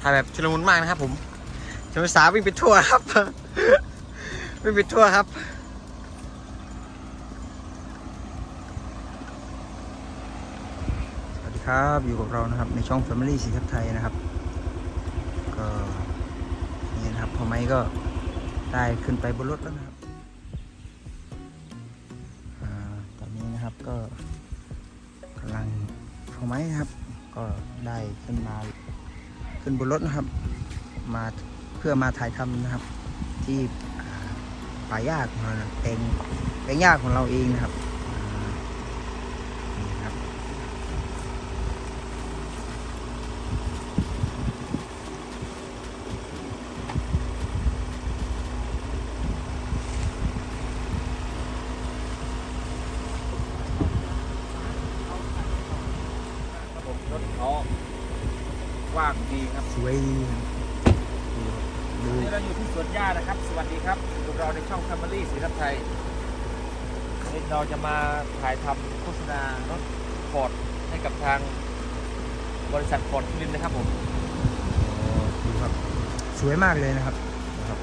ถ่ายแบบชุลมุนมากนะครับ ผมชมสาววิ่งไปทั่วครับ วิ่งไปทั่วครับสวัสดีครับอยู่กับเรานะครับ ในช่อง Family สีทับไทยนะครับ ก็นี่นะครับพอไม้ก็ได้ขึ้นไปบนรถแล้วนะครับอาตอนนี้นะครับก็กำลังพอไม้ครับ ก็ได้ขึ้นมา ขึ้นบนรถนะครับ มาเพื่อมาถ่ายทำนะครับ ที่ป่าป่าหญ้าของเรานะแปลงแปลงยากของเราเองนะครับอ่านี่ครับ ครับผมรถเขา กว้างดีครับสวยดีครับดูวันนี้เราอยู่ที่สวนหญ้านะครับ สวัสดีครับอยู่กับเราในช่อง Family สีทับไทยวันนี้เราจะมาถ่ายทำโฆษณารถฟอร์ดให้กับทางบริษัทฟอร์ดคิลินนะครับผมโอ้ดูครับ สวยมากเลยนะครับนะครับ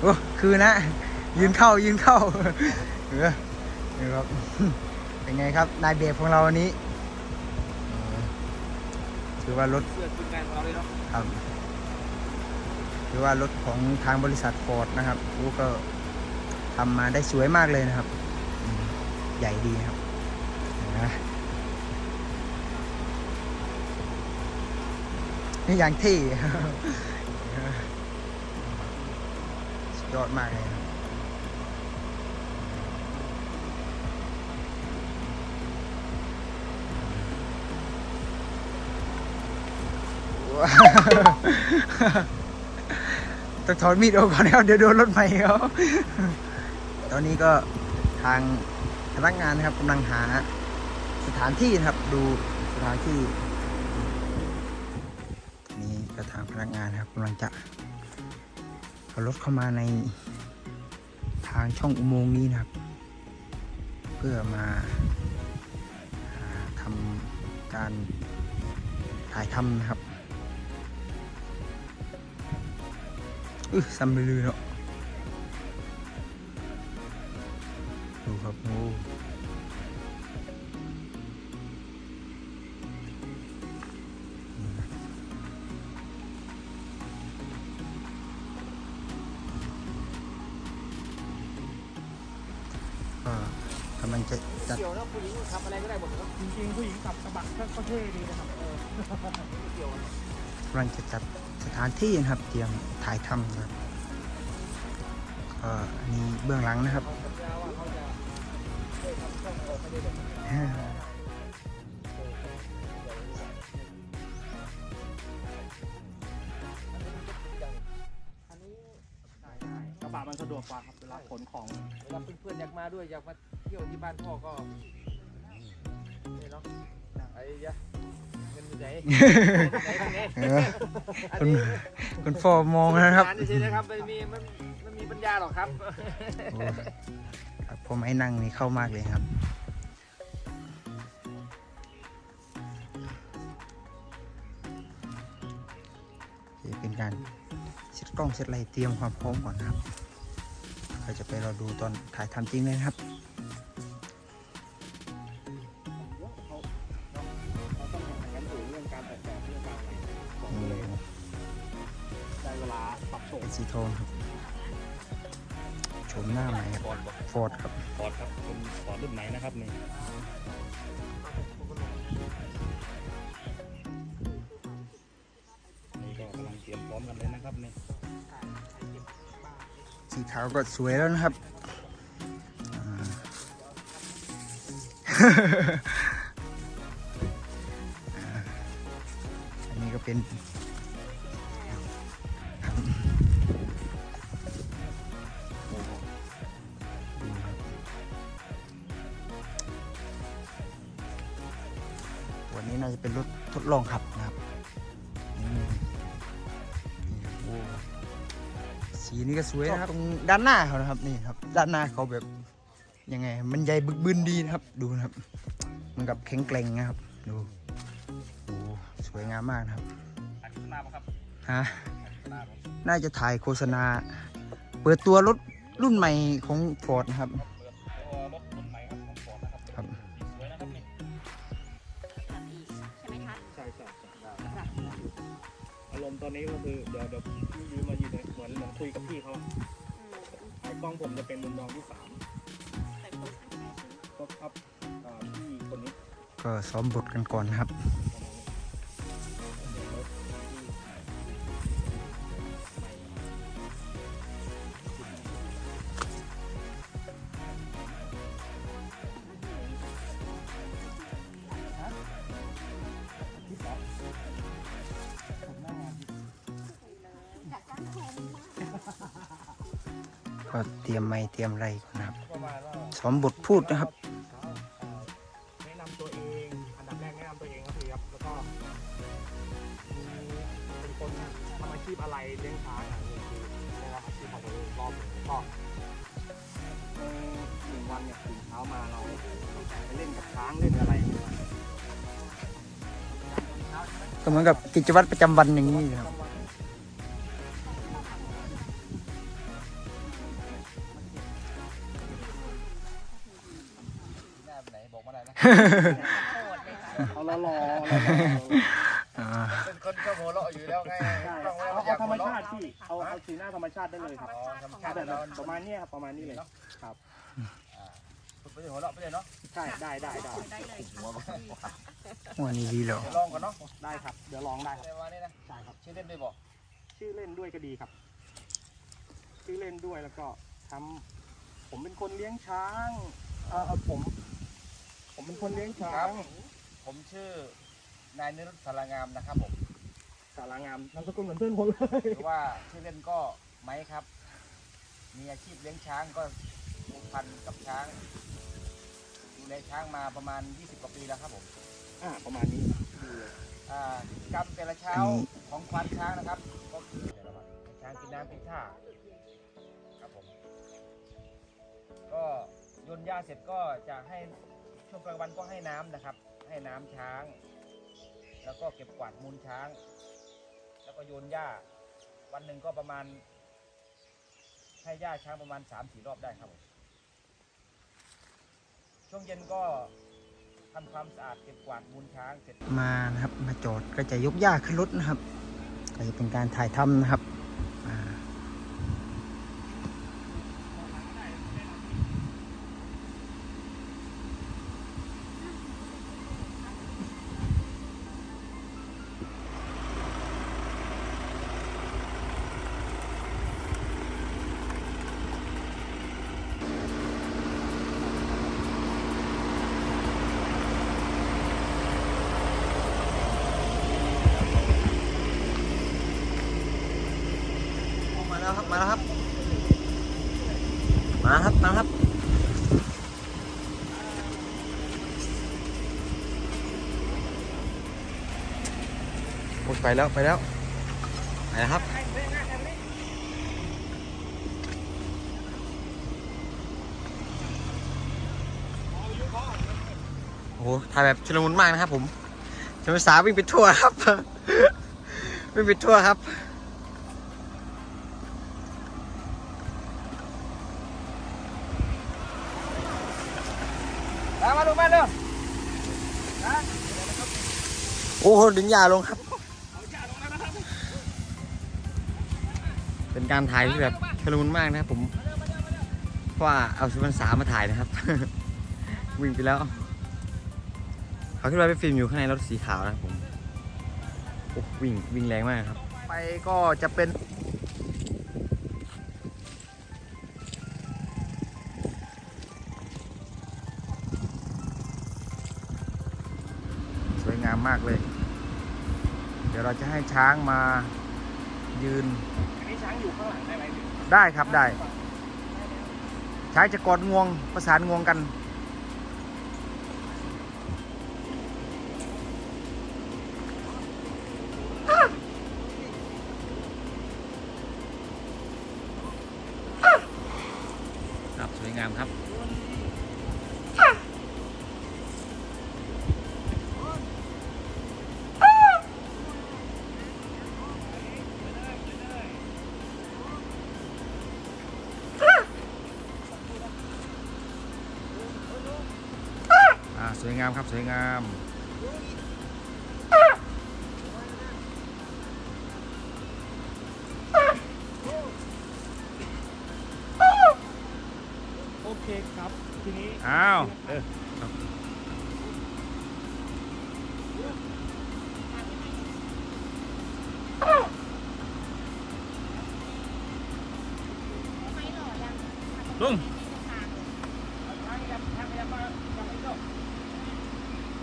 โอ้คือนะ ยืนเข้ายืนเข้าเออนี่ครับ เป็นไงครับนายแบบของเราวันนี้เออือว่ารถเสื้อทีมงานของเราเลยเนาะครับถือว่ารถของทางบริษัทฟอร์ดนะครับกูก็ทำมาได้สวยมากเลยนะครับ ใหญ่ดีนะครับนะนี่อย่างที่ยอดมากเลยครับ ต้องถอนมีดออกก่อนนะครับเดี๋ยวโดนรถใหม่เขาตอนนี้ก็ทางพนักงานนะครับกำลังหาสถานที่นะครับ ดูสถานที่ นี่ก็ทางพนักงานนะครับกำลังจะเอารถเข้ามาในทางช่องอุโมงค์นี้นะครับ เพื่อมาทำการถ่ายทำนะครับ อึซัมไปลือเนาะดูครับโอ้ก็กำลังจะจัดเกี่ยวนะผู้หญิงทำอะไรก็ได้หมดครับจริงๆผู้หญิงขับกระบะก็เท่ดีนะครับเออไม่เกี่ยวนะกำลังจะจัด สถานที่นะครับ เตรียมถ่ายทำนะครับก็อันนี้เบื้องหลังนะครับสัญญาว่าเขาจะช่วยทำช่องออกให้ได้แบบอันนี้ได้ได้กระบะมันสะดวกกว่าครับเวลาขนของเวลาเพื่อนๆอยากมาด้วยอยากมาเที่ยวที่บ้านพ่อก็นี่เนาะไอ้ยะเงินอยู่ ไหนคุณนี้คุณฟอร์มองนะครับงานเฉยๆนะครับไม่มีมันไม่มีปัญญาหรอกครับผมไอ้นั่งนี่เข้ามากเลยครับเป็นการเซตกล้องเซตอะไรเตรียมความพร้อมก่อนครับเราจะไปรอดูตอนถ่ายทำจริงเลยครับ ฟอร์ดบอกฟอร์ดครับฟอร์ดครับเป็นฟอร์ดรุ่นไหนนะครับนี่นี่ก็กำลังเตรียมพร้อมกันเลยนะครับนี่สีขาวก็สวยแล้วนะครับอ่าอ่าอันนี้ก็เป็น สีนี้ก็สวยนะครับตรงด้านหน้าเขานะครับนี่ครับ ด้านหน้าเขาแบบยังไง มันใหญ่บึกบึนดีนะครับดูนะครับมันกับแข็งแกร่งนะครับ ดูโอ้สวยงามมากนะครับอันนี้ข้างหน้าป่ะครับฮฮะน่าจะถ่ายโฆษณา เปิดตัวรถรุ่นใหม่ของฟอร์ดนะครับเปิดตัวรถรุ่นใหม่ครับของฟอร์ดนะครับครับสวยนะครับนี่ใช่ไหมคะใช่ใช่ใช่อารมณ์ตอนนี้ก็คือเดี๋ยวเดี๋ยว คุยกับพี่เขาไอ้กล้องผมจะเป็นมุมมองที่สามก็ครับอ่าพี่คนนี้ก็ซ้อมบทกันก่อนนะครับ เตรียมอะไรก่อนนะครับประมาณว่าซ้อมบทพูดนะครับแนะนำตัวเองอันดับแรกแนะนำตัวเองครับพี่ครับแล้วก็เป็นคนทำอาชีพอะไรเลี้ยงช้างอะนี่คือได้รับอาชีพของตัวเองรอบหนึ่งก็หนึ่งวันเนี่ยตื่นเช้ามาเราไปเล่นกับช้างเล่นอะไรก็เหมือนกับกิจวัตรประจำวันอย่างนี้นะครับ เอาละรอเป็นคนชอบหัวเราะอยู่แล้วไงต้องเอาอยากธรรหัมชาติพี่เอาเอาสีหน้าธรรมชาติได้เลยครับเอาแบบเราประมาณเนี้ยครับประมาณนี้เลยครับฝึกไปหัวเราะไปเลยเนาะใช่ได้ได้ได้ได้เลยวันนี้ดีเหรอเดี๋ยวลองก่อนเนาะได้ครับเดี๋ยวลองได้ครับในวันนี้นะใช่ครับชื่อเล่นด้วยบอกชื่อเล่นด้วยก็ดีครับ ชื่อเล่นด้วยแล้วก็ทำผมเป็นคนเลี้ยงช้างเออเอ่อผม ผมเป็นคนเลี้ยงช้างผมชื่อนายนิรุตสารงามนะครับผม สารางามนามสกุลเหมือนเพื่อนผมเลยหรือว่าชื่อเล่นก็ไม้ครับ มีอาชีพเลี้ยงช้างก็ผูกพันกับช้างดูแลช้างมาประมาณ 20 กว่าปีแล้วครับผมอ่าประมาณนี้ดีเลยอ่ากิจกรรมแต่ละเช้าของควานช้างนะครับ ก็คือเดี๋ยวเรามาให้ช้างกินน้ำกินท่าครับผม ก็โยนหญ้าเสร็จก็จะให้ ช่วงกลางวันก็ให้น้ำนะครับ ให้น้ำช้าง แล้วก็เก็บกวาดมูลช้าง แล้วก็โยนหญ้า วันหนึ่งก็ประมาณ ให้หญ้าช้างประมาณ3ามสี่รอบได้ครับ ช่วงเย็นก็ทำความสะอาดเก็บกวาดมูลช้างเสร็จมานะครับ มาจอดก็จะยกหญ้าขึ้นรถนะครับก็จะเป็นการถ่ายทำนะครับอ่า มาแล้วครับ มาแล้วครับ มาครับ มาครับ โอ้ย ไปแล้วไปแล้วไปแล้วครับโอ้โหถ่ายแบบชุลมุนมากนะครับ ผมชมสาววิ่งไปทั่วครับวิ่งไปทั่วครับมามาดูมาเร็วโอ้โหดึงยาลงครับ เป็นการถ่ายที่แบบชลุนมากนะครับผมเพราะว่าเอาสุดพรรณสามาถ่ายนะครับ วิ่งไปแล้ว เขาขึ้นมาไปฟิล์มอยู่ข้างในรถสีขาวนะครับผมโอ้วิ่งวิ่งแรงมากครับ ไปก็จะเป็นสวยงามมากเลย เดี๋ยวเราจะให้ช้างมายืน ช้างอยู่ข้างหลังได้ไหมพี่ได้ครับได้ช้างจะกอดงวงประสานงวงกัน ครับสวยงามครับ งามครับสวยงามโอเคครับ ทีนี้อ้าวเออไม่หล่อยัง ลุง ทาง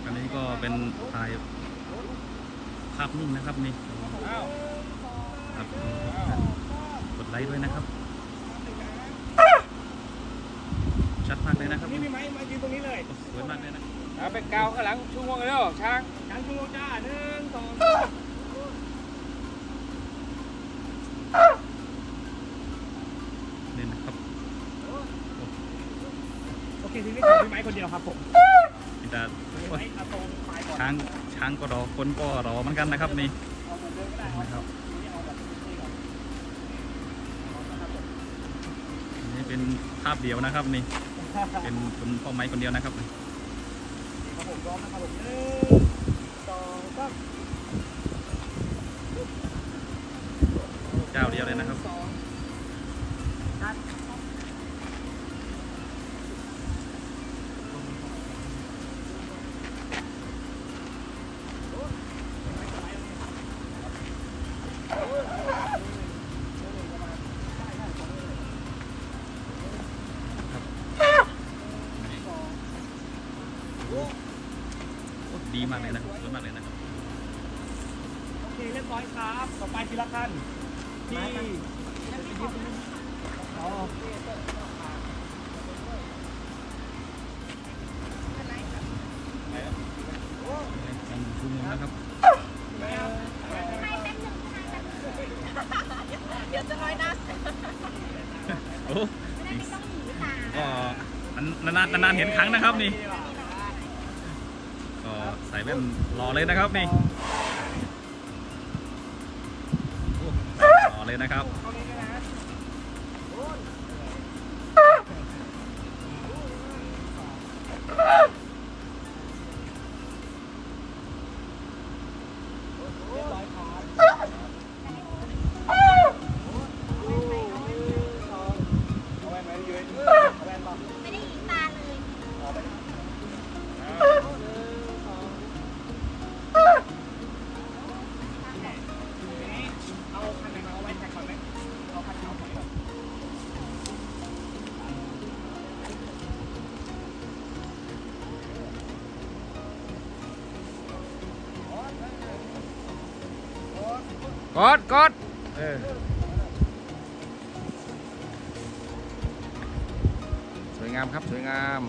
อันนี้ก็ เป็นถ่ายภาพนิ่งนะครับนี่ครับกดไลค์ด้วยนะครับ ชัดมากเลยนะครับนี่พี่ไม้มายืนตรงนี้เลยสวยมากเลยนะเอาไปกาวข้างหลังชูงวงเลยเร็วช้างช้างชูงจ้าหนึ่งสองนี่นะครับโอเคทีนี้ขอพี่ไม้คนเดียวครับผม พี่ตาพี่ไม้เอาตรงปลายก่อนช้างช้างก็รอคนก็รอเหมือนกันนะครับนี่เอาเหมือนเดิมก็ได้นะครับทีนี้เอาแบบนี้ก่อนอันนี่เป็นภาพเดียวนะครับนี่ เป็นคนพ่อไม้คนเดียวนะครับครับผมพร้อมนะครับผมหนึ่งสองสาม มากเลยนะครับสวยมากเลยนะครับโอเคเรียบร้อยครับ ต่อไปทีละขั้นที่อ๋อทางชูงงนะครับให้แป๊บหนึงเดี๋ยวจะน้อยหน้าเสร็จโอ้ไม่ได้ไม่ต้องหนีตาก็นานๆนานๆเห็นครั้งนะครับนี่ก็ ใส่แว่นรอเลยนะครับนี่ กดกดเออสวยงามครับ สวยงาม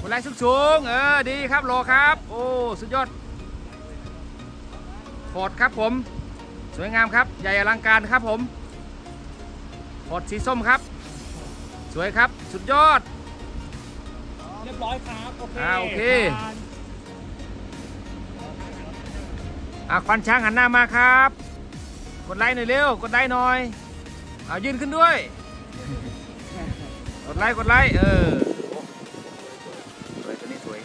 กดไลค์สูงๆเออ ดีครับโลครับ โอ้ สุดยอดฟอร์ดครับผม สวยงามครับ ใหญ่อลังการครับผมฟอร์ดสีส้มครับ สวยครับ สุดยอด เรียบร้อยครับ โอเคอ่าโอเค ผ่าน อะควันช้างหันหน้ามาครับ กดไลค์หน่อยเร็ว กดไลค์หน่อยเอายืนขึ้นด้วย กดไลค์กดไลค์เออสวยตัวนี้สวย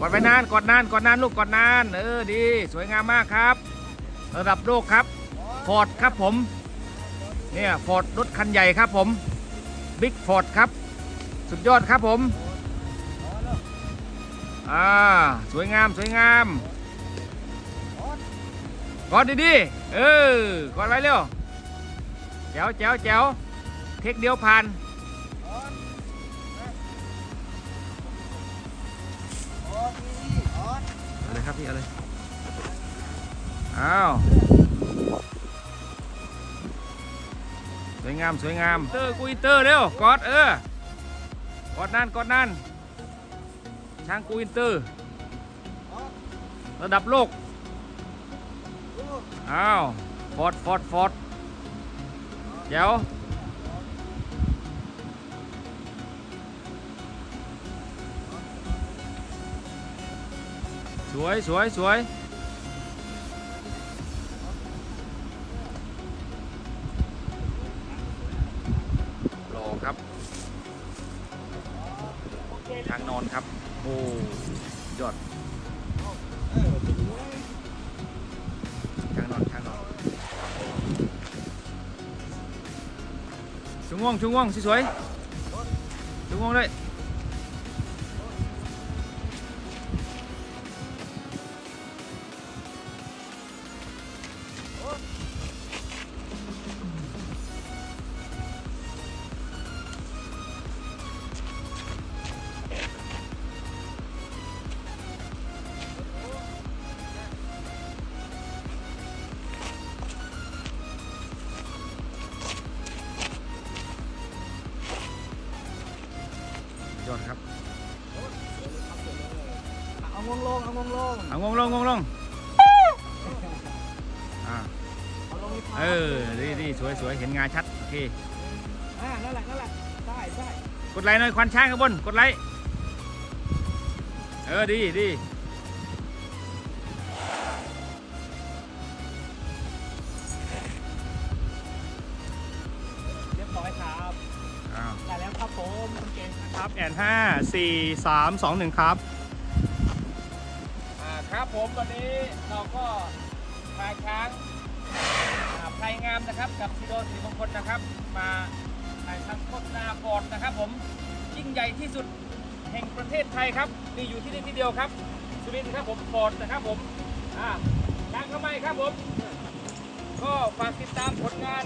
กดไปนานกดนานกดนานลูกกดนาน เออดี สวยงามมากครับ ระดับโลกครับฟอร์ดครับผม เนี่ยฟอร์ดรถคันใหญ่ครับผมบิ๊กฟอร์ดครับ สุดยอดครับผม อ่าสวยงามสวยงามกอดดีๆเออกอดไว้เร็วแจ๋วแจ๋วแจ๋วเทคเดียวผ่านเอาเลยครับพี่เอาเลยอ้าวสวยงามสวยงามเตอร์กุยเตอร์เร็วกอดเออกอดนั่นกอดนั่น ช้างกูอินเตอร์ระดับ ชูง่วงชูง่วงส ยๆชูง่วงเลยยอดครับ เอางงลงเอางงลงเอางงลงงงลงอ่าเอาลงนี่เออดีดีสวยสวยเห็นงาชัดโอเคอ่านั่นแหละนั่นแหละได้ได้กดไลค์หน่อยควันช้างข้างบนกดไลค์เออดีดี นะครับแอนห้าสี่สามสองหนึ่งครับ อ่าครับผมวันนี้เราก็พาช้างอ่าพลายงามนะครับ กับซิโดสีมงคลนะครับ มาถ่ายทำโฆษณาฟอร์ดนะครับ ผมยิ่งใหญ่ที่สุดแห่งประเทศไทยครับมีอยู่ที่นี่ที่เดียวครับสุรินทร์ครับผมฟอร์ดนะครับผมอ่าช้างเข้ามาครับผม ก็ฝากติดตามผลงาน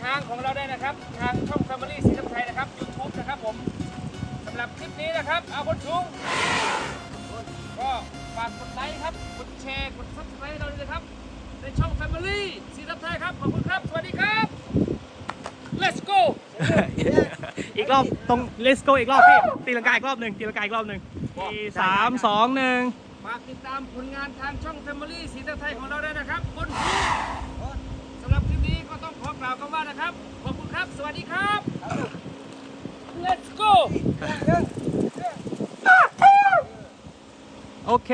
ช้างของเราได้นะครับ ทางช่อง Family สีน้ำไทยนะครับ YouTube นะครับผมสำหรับคลิปนี้นะครับ เอาบนชุงก็ฝากกดไลค์ครับ กดแชร์ กด Subscribe ให้เราด้วยนะครับ ในช่อง Family สีน้ำไทยครับ ขอบคุณครับ สวัสดีครับ let's go อีกรอบตรง let's go อีกรอบพี่ตีลังกาอีกรอบหนึ่งตีลังกาอีกรอบหนึ่งสี่สามสองหนึ่งฝากติดตามผลงานทางช่อง Family สีน้ำไทยของเราได้นะครับบนชุงสำหรับคลิปนี้ ก็ต้องขอกล่าวคำว่านะครับ ขอบคุณครับ สวัสดีครับ let's go โอเค